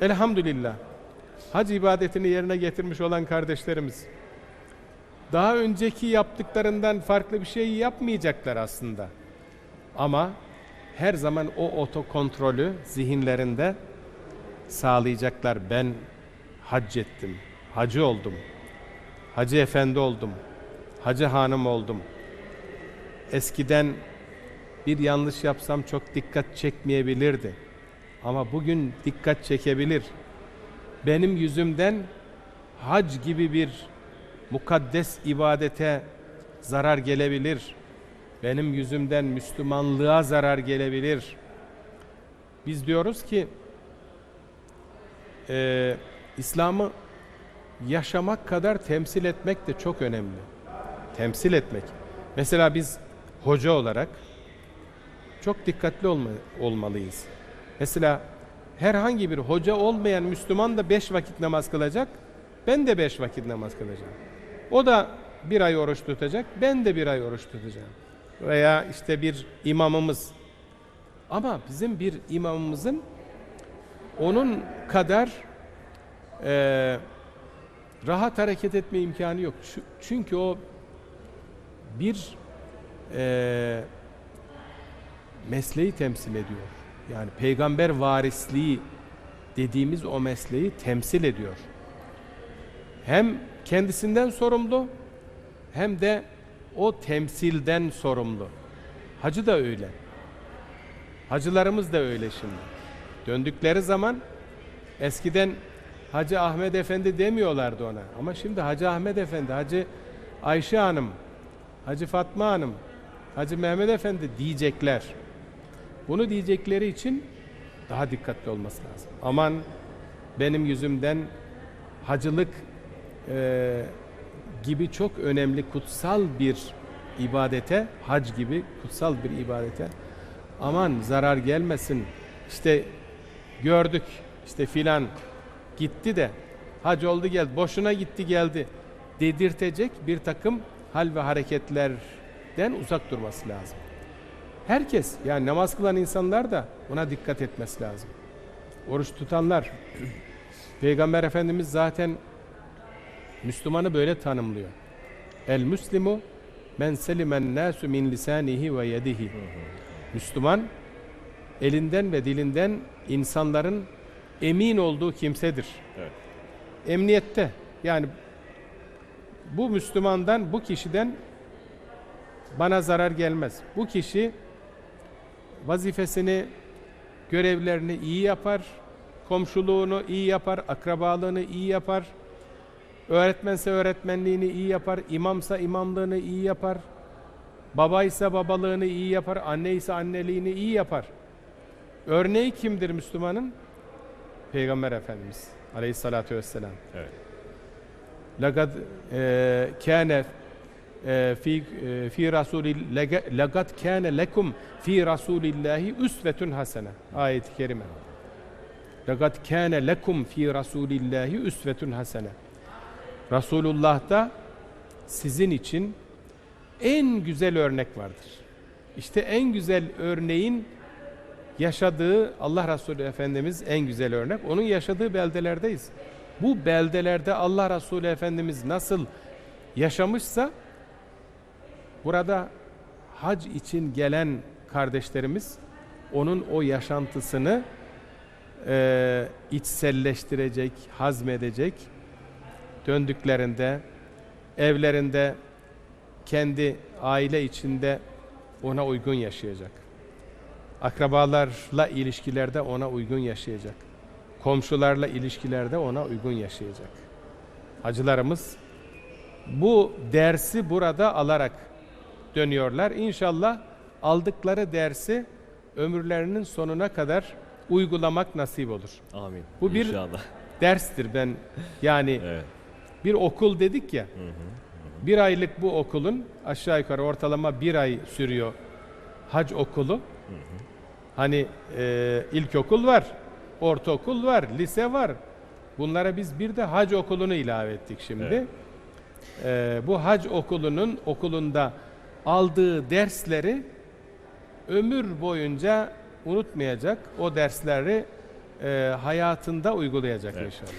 elhamdülillah hac ibadetini yerine getirmiş olan kardeşlerimiz daha önceki yaptıklarından farklı bir şey yapmayacaklar aslında. Ama her zaman o otokontrolü zihinlerinde sağlayacaklar. Ben hac ettim, hacı oldum, hacı efendi oldum, hacı hanım oldum. Eskiden bir yanlış yapsam çok dikkat çekmeyebilirdi. Ama bugün dikkat çekebilir. Benim yüzümden hac gibi bir mukaddes ibadete zarar gelebilir. Benim yüzümden Müslümanlığa zarar gelebilir. Biz diyoruz ki eee, İslam'ı yaşamak kadar temsil etmek de çok önemli. Temsil etmek. Mesela biz hoca olarak çok dikkatli olma, olmalıyız. Mesela herhangi bir hoca olmayan Müslüman da beş vakit namaz kılacak. Ben de beş vakit namaz kılacağım. O da bir ay oruç tutacak. Ben de bir ay oruç tutacağım. Veya işte bir imamımız. Ama bizim bir imamımızın onun kadar eee, rahat hareket etme imkanı yok. Çünkü o bir eee mesleği temsil ediyor. Yani peygamber varisliği dediğimiz o mesleği temsil ediyor. Hem kendisinden sorumlu hem de o temsilden sorumlu. Hacı da öyle. Hacılarımız da öyle şimdi. Döndükleri zaman eskiden Hacı Ahmet Efendi demiyorlardı ona. Ama şimdi Hacı Ahmet Efendi, Hacı Ayşe Hanım, Hacı Fatma Hanım, Hacı Mehmet Efendi diyecekler. Bunu diyecekleri için daha dikkatli olması lazım. Aman benim yüzümden hacılık eee, gibi çok önemli kutsal bir ibadete, hac gibi kutsal bir ibadete aman zarar gelmesin. İşte gördük işte filan gitti de hac oldu geldi boşuna gitti geldi dedirtecek bir takım hal ve hareketlerden uzak durması lazım. Herkes yani namaz kılan insanlar da buna dikkat etmesi lazım. Oruç tutanlar Peygamber Efendimiz zaten Müslümanı böyle tanımlıyor. El Müslimu men selimen nasu min lisanihi ve yedihi. Müslüman elinden ve dilinden insanların emin olduğu kimsedir. Evet. Emniyette yani bu Müslümandan, bu kişiden bana zarar gelmez. Bu kişi vazifesini, görevlerini iyi yapar, komşuluğunu iyi yapar, akrabalığını iyi yapar, öğretmense öğretmenliğini iyi yapar, imamsa imamlığını iyi yapar, babaysa babalığını iyi yapar, anne ise anneliğini iyi yapar. Örneği kimdir Müslümanın? Peygamber Efendimiz Aleyhisselatü vesselam. Evet. Lagad kâne e, fi e, fi rasulil legat kana lekum fi rasulillahi üsvetun hasene ayet-i kerime. Legat kana lekum fi rasulillahi üsvetun hasene. Resulullah'ta sizin için en güzel örnek vardır. İşte en güzel örneğin yaşadığı Allah Resulü Efendimiz en güzel örnek. Onun yaşadığı beldelerdeyiz. Bu beldelerde Allah Resulü Efendimiz nasıl yaşamışsa burada hac için gelen kardeşlerimiz onun o yaşantısını eee içselleştirecek, hazmedecek. Döndüklerinde, evlerinde, kendi aile içinde ona uygun yaşayacak. Akrabalarla ilişkilerde ona uygun yaşayacak. Komşularla ilişkilerde ona uygun yaşayacak. Hacılarımız bu dersi burada alarak dönüyorlar. İnşallah aldıkları dersi ömürlerinin sonuna kadar uygulamak nasip olur. Amin. Bu bir- İnşallah. Derstir ben yani Evet. bir okul dedik ya. Bir aylık bu okulun aşağı yukarı ortalama bir ay sürüyor hac okulu. Hani e, ilkokul var, ortaokul var, lise var. Bunlara biz bir de hac okulunu ilave ettik şimdi. Evet. E, bu hac okulunun okulunda aldığı dersleri ömür boyunca unutmayacak. O dersleri e, hayatında uygulayacak Evet. inşallah.